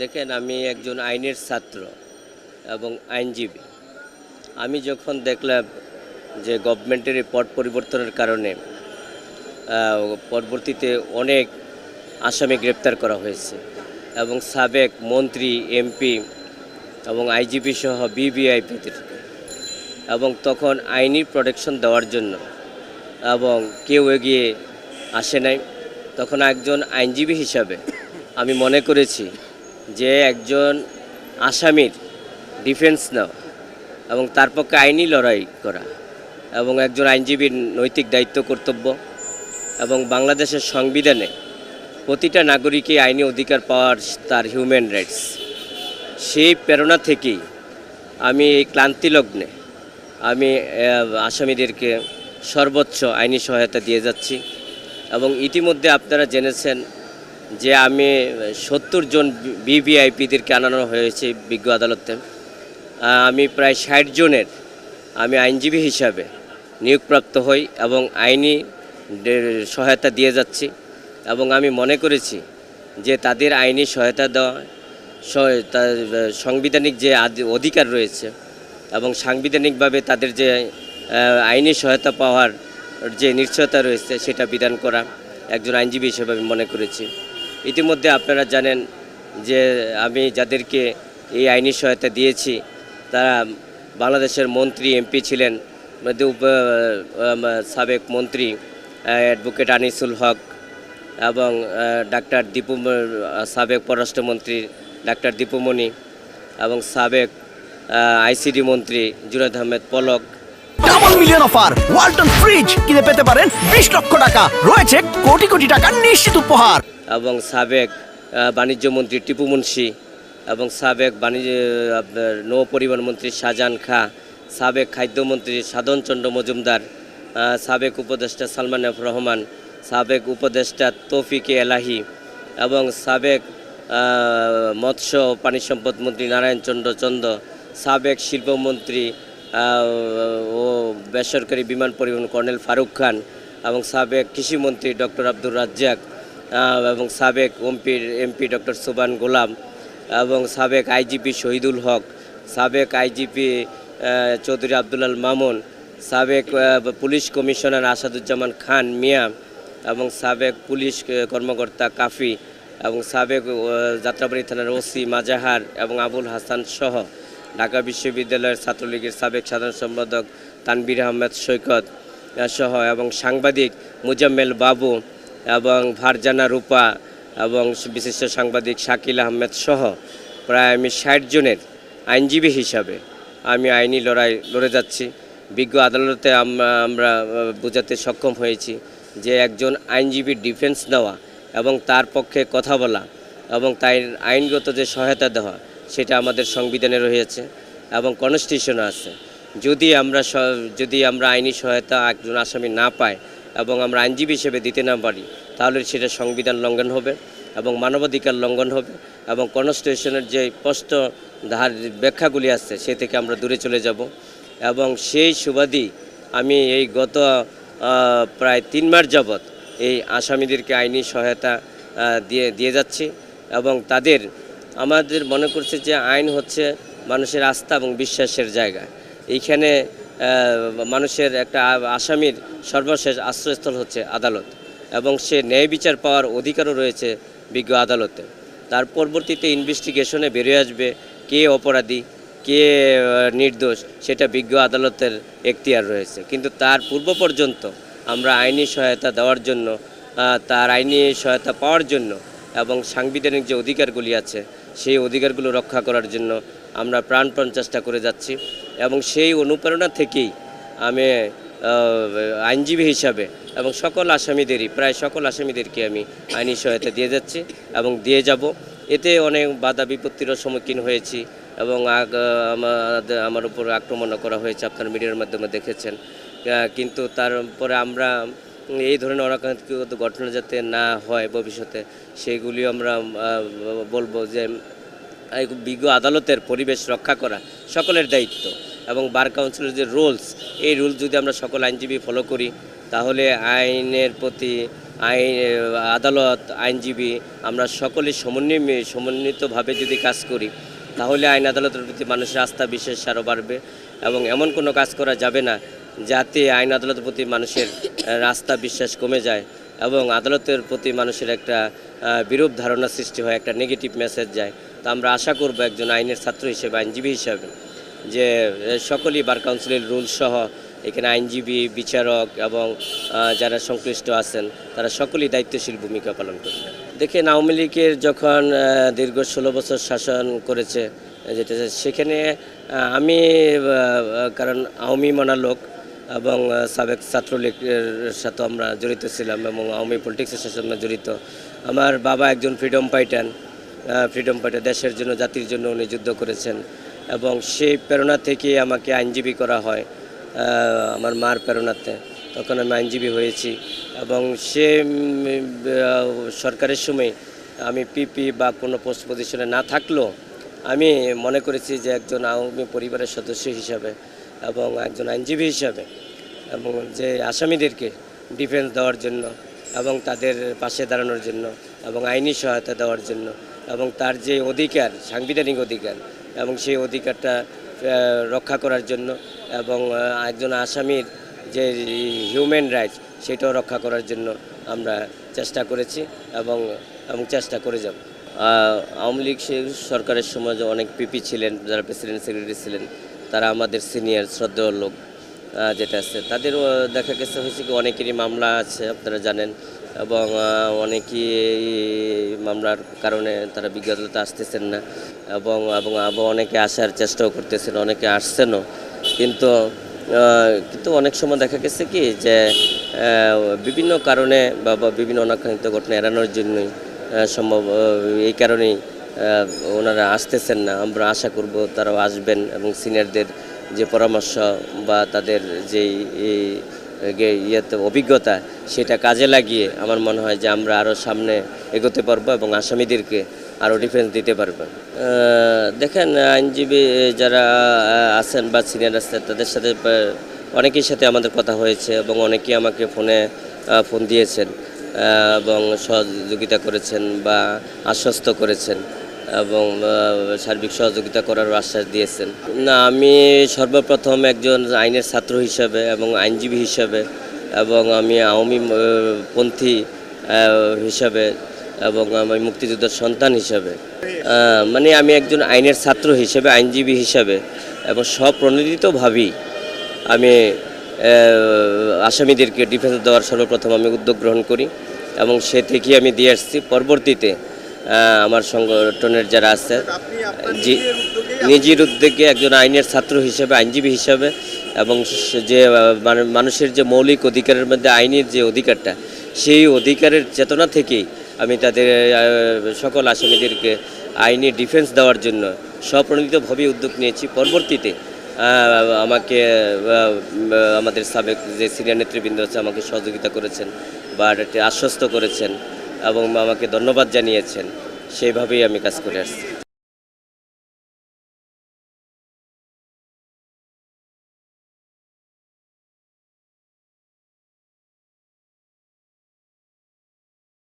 দেখেন, আমি একজন আইনের ছাত্র এবং আইনজীবী। আমি যখন দেখলাম যে গভর্নমেন্টের এই পট পরিবর্তনের কারণে পরবর্তীতে অনেক আসামি গ্রেপ্তার করা হয়েছে এবং সাবেক মন্ত্রী, এমপি এবং আইজিপি সহ বিবিআইপিদের এবং তখন আইনি প্রোটেকশন দেওয়ার জন্য এবং কেউ এগিয়ে আসে নাই। তখন একজন আইনজীবী হিসাবে আমি মনে করেছি যে একজন আসামির ডিফেন্স নেওয়া এবং তার পক্ষে আইনি লড়াই করা এবং একজন আইনজীবীর নৈতিক দায়িত্ব কর্তব্য এবং বাংলাদেশের সংবিধানে প্রতিটা নাগরিকই আইনি অধিকার পাওয়ার তার হিউম্যান রাইটস সেই প্রেরণা থেকেই আমি এই ক্লান্তি লগ্নে আমি আসামিদেরকে সর্বোচ্চ আইনি সহায়তা দিয়ে যাচ্ছি এবং ইতিমধ্যে আপনারা জেনেছেন যে আমি সত্তর জন বিবিআইপিদেরকে আনানো হয়েছে বিজ্ঞ আদালতে। আমি প্রায় ষাট জনের আমি আইনজীবী হিসাবে নিয়োগপ্রাপ্ত হই এবং আইনি সহায়তা দিয়ে যাচ্ছি এবং আমি মনে করেছি যে তাদের আইনি সহায়তা দেওয়া সাংবিধানিক যে অধিকার রয়েছে এবং সাংবিধানিকভাবে তাদের যে আইনি সহায়তা পাওয়ার যে নিশ্চয়তা রয়েছে সেটা বিধান করা একজন আইনজীবী হিসেবে আমি মনে করেছি। ইতিমধ্যে আপনারা জানেন যে আমি যাদেরকে এই আইনি সহায়তা দিয়েছি, তারা বাংলাদেশের মন্ত্রী, এমপি ছিলেন সাবেক মন্ত্রী অ্যাডভোকেট আনিসুল হক এবং ডাক্তার দীপু সাবেক পররাষ্ট্রমন্ত্রী ডাক্তার দীপুমণি এবং সাবেক আইসিডি মন্ত্রী জুরাদ আহমেদ পলক। অফার ফ্রিজ কিনে পেতে পারেন বিশ লক্ষ টাকা। রয়েছে কোটি কোটি টাকার নিশ্চিত উপহার। এবং সাবেক আহ, বাণিজ্য মন্ত্রী টিপু মুন্সি এবং সাবেক বাণিজ্য নৌ পরিবহন মন্ত্রী শাহজাহান খা সাবেক খাদ্যমন্ত্রী সাধন চন্দ্র মজুমদার সাবেক উপদেষ্টা সালমান এফ রহমান সাবেক উপদেষ্টা তৌফিকে এলাহি এবং সাবেক মৎস্য ও পানি সম্পদ মন্ত্রী নারায়ণ চন্দ্র চন্দ্র সাবেক শিল্পমন্ত্রী ও বেসরকারি বিমান পরিবহন কর্নেল ফারুক খান এবং সাবেক কৃষিমন্ত্রী ডক্টর আব্দুর রাজ্জাক এবং সাবেক এমপির এমপি ডক্টর সুবান গোলাম এবং সাবেক আইজিপি শহীদুল হক, সাবেক আইজিপি চৌধুরী আব্দুলাল মামুন, সাবেক পুলিশ কমিশনার আসাদুজ্জামান খান মিয়া এবং সাবেক পুলিশ কর্মকর্তা কাফি এবং সাবেক যাত্রাবাড়ি থানার ওসি মাজাহার এবং আবুল হাসান সহ ঢাকা বিশ্ববিদ্যালয়ের ছাত্রলীগের সাবেক সাধারণ সম্পাদক তানবির আহমেদ সৈকত সহ এবং সাংবাদিক মুজাম্মেল বাবু এবং ফারজানা রূপা এবং বিশিষ্ট সাংবাদিক শাকিল আহমেদ সহ প্রায় আমি ষাট জনের আইনজীবী হিসাবে আমি আইনি লড়াই লড়ে যাচ্ছি। বিজ্ঞ আদালতে আমরা বোঝাতে সক্ষম হয়েছি যে একজন আইনজীবীর ডিফেন্স দেওয়া এবং তার পক্ষে কথা বলা এবং তাই আইনগত যে সহায়তা দেওয়া, সেটা আমাদের সংবিধানে রয়েছে এবং কনস্টিটিউশনে আছে। যদি আমরা যদি আমরা আইনি সহায়তা একজন আসামি না পাই এবং আমরা আইনজীবী হিসেবে দিতে না পারি, তাহলে সেটা সংবিধান লঙ্ঘন হবে এবং মানবাধিকার লঙ্ঘন হবে এবং কনস্টিটিউশনের যে স্পষ্ট ধার ব্যাখ্যাগুলি আছে সে থেকে আমরা দূরে চলে যাব। এবং সেই সুবাদী আমি এই গত প্রায় তিন মাস যাবৎ এই আসামিদেরকে আইনি সহায়তা দিয়ে দিয়ে যাচ্ছি এবং তাদের, আমাদের মনে করছে যে আইন হচ্ছে মানুষের আস্থা এবং বিশ্বাসের জায়গা। এইখানে মানুষের একটা আসামির সর্বশেষ আশ্রয়স্থল হচ্ছে আদালত এবং সে ন্যায় বিচার পাওয়ার অধিকারও রয়েছে বিজ্ঞ আদালতে। তার পরবর্তীতে ইনভেস্টিগেশনে বেরিয়ে আসবে কে অপরাধী, কে নির্দোষ সেটা বিজ্ঞ আদালতের এখতিয়ার রয়েছে। কিন্তু তার পূর্ব পর্যন্ত আমরা আইনি সহায়তা দেওয়ার জন্য তার আইনি সহায়তা পাওয়ার জন্য এবং সাংবিধানিক যে অধিকারগুলি আছে, সেই অধিকারগুলো রক্ষা করার জন্য আমরা প্রাণপণ চেষ্টা করে যাচ্ছি এবং সেই অনুপ্রেরণা থেকেই আমি আইনজীবী হিসাবে এবং সকল আসামিদেরই, প্রায় সকল আসামিদেরকে আমি আইনি সহায়তা দিয়ে যাচ্ছি এবং দিয়ে যাব। এতে অনেক বাধা বিপত্তিরও সম্মুখীন হয়েছি এবং আগ- আমার উপর আক্রমণও করা হয়েছে, আপনার মিডিয়ার মাধ্যমে দেখেছেন। কিন্তু তারপরে আমরা এই ধরনের অনাকাঙ্ক্ষিত ঘটনা যাতে না হয় ভবিষ্যতে, সেগুলিও আমরা বলব যে বিজ্ঞ আদালতের পরিবেশ রক্ষা করা সকলের দায়িত্ব। এবং বার কাউন্সিলের যে রুলস, এই রুলস যদি আমরা সকল আইনজীবী ফলো করি, তাহলে আইনের প্রতি আইন, আদালত, আইনজীবী আমরা সকলে সমন্বয়, সমন্বিতভাবে যদি কাজ করি, তাহলে আইন আদালতের প্রতি মানুষের আস্থা বিশ্বাস আরও বাড়বে। এবং এমন কোনো কাজ করা যাবে না যাতে আইন আদালতের প্রতি মানুষের রাস্তা বিশ্বাস কমে যায় এবং আদালতের প্রতি মানুষের একটা বিরূপ ধারণা সৃষ্টি হয়, একটা নেগেটিভ মেসেজ যায়। তো আমরা আশা করব একজন আইনের ছাত্র হিসেবে, আইনজীবী হিসাবে, যে সকলেই বার কাউন্সিলের রুল সহ এখানে আইনজীবী, বিচারক এবং যারা সংশ্লিষ্ট আছেন, তারা সকলেই দায়িত্বশীল ভূমিকা পালন করবে। দেখেন, আওয়ামী লীগের যখন দীর্ঘ ষোলো বছর শাসন করেছে যেটা সেখানে আমি কারণ আওয়ামী মানা লোক এবং সাবেক ছাত্রলীগের সাথে আমরা জড়িত ছিলাম এবং আওয়ামী পলিটিক্সের সাথে আমরা জড়িত। আমার বাবা একজন ফ্রিডম ফাইটার। ফ্রিডম ফাইটার দেশের জন্য, জাতির জন্য উনি যুদ্ধ করেছেন। এবং সেই প্রেরণা থেকে আমাকে আইনজীবী করা হয় আমার মার প্রেরণাতে। তখন আমি আইনজীবী হয়েছি। এবং সে সরকারের সময় আমি পিপি বা কোনো পোস্ট পজিশনে না থাকলেও আমি মনে করেছি যে একজন আওয়ামী পরিবারের সদস্য হিসাবে এবং একজন আইনজীবী হিসাবে এবং যে আসামিদেরকে ডিফেন্স দেওয়ার জন্য এবং তাদের পাশে দাঁড়ানোর জন্য এবং আইনি সহায়তা দেওয়ার জন্য এবং তার যে অধিকার, সাংবিধানিক অধিকার এবং সেই অধিকারটা রক্ষা করার জন্য এবং একজন আসামির যে হিউম্যান রাইটস সেটাও রক্ষা করার জন্য আমরা চেষ্টা করেছি এবং এবং চেষ্টা করে যাব। আওয়ামী লীগ সরকারের সময় অনেক পিপি ছিলেন, যারা প্রেসিডেন্ট সেক্রেটারি ছিলেন, তারা আমাদের সিনিয়র, শ্রদ্ধেয় লোক যেটা আছে, তাদেরও দেখা গেছে হয়েছে কি, অনেকেরই মামলা আছে, আপনারা জানেন। এবং অনেকেই মামলার কারণে তারা বিজ্ঞততে আসতেছেন না এবং এবং আবার অনেকে আসার চেষ্টাও করতেছেন, অনেকে আসছেনও। কিন্তু কিন্তু অনেক সময় দেখা গেছে কি যে বিভিন্ন কারণে বা বিভিন্ন অনাকাঙ্ক্ষিত ঘটনা এড়ানোর জন্যই সম্ভব এই কারণেই ওনারা আসতেছেন না। আমরা আশা করব তারাও আসবেন এবং সিনিয়রদের যে পরামর্শ বা তাদের যে ইয়েতে অভিজ্ঞতা, সেটা কাজে লাগিয়ে আমার মনে হয় যে আমরা আরও সামনে এগোতে পারব এবং আসামিদেরকে আরও ডিফেন্স দিতে পারব। দেখেন, আইনজীবী যারা আছেন বা সিনিয়র আছেন তাদের সাথে অনেকের সাথে আমাদের কথা হয়েছে এবং অনেকেই আমাকে ফোনে ফোন দিয়েছেন এবং সহযোগিতা করেছেন বা আশ্বস্ত করেছেন। এবং সার্বিক সহযোগিতা করার আশ্বাস দিয়েছেন। না, আমি সর্বপ্রথম একজন আইনের ছাত্র হিসাবে এবং আইনজীবী হিসাবে এবং আমি আওয়ামী পন্থী হিসাবে এবং আমি মুক্তিযুদ্ধের সন্তান হিসাবে। মানে আমি একজন আইনের ছাত্র হিসেবে, আইনজীবী হিসাবে এবং স্বপ্রণোদিতভাবেই আমি আসামিদেরকে ডিফেন্স দেওয়ার সর্বপ্রথম আমি উদ্যোগ গ্রহণ করি এবং সে থেকেই আমি দিয়ে আসছি। পরবর্তীতে আমার সংগঠনের যারা আছে, জি, নিজের উদ্যোগে একজন আইনের ছাত্র হিসেবে, আইনজীবী হিসাবে, এবং যে মানে- মানুষের যে মৌলিক অধিকারের মধ্যে আইনের যে অধিকারটা, সেই অধিকারের চেতনা থেকেই আমি তাদের সকল আসামিদেরকে আইনি ডিফেন্স দেওয়ার জন্য স্বপ্রণোদিতভাবে উদ্যোগ নিয়েছি। পরবর্তীতে আমাকে আমাদের সাবেক যে সিনিয়র নেতৃবৃন্দ আছে, আমাকে সহযোগিতা করেছেন বা আশ্বস্ত করেছেন। এবং আমাকে ধন্যবাদ জানিয়েছেন। সেইভাবেই আমি কাজ করে আসছি।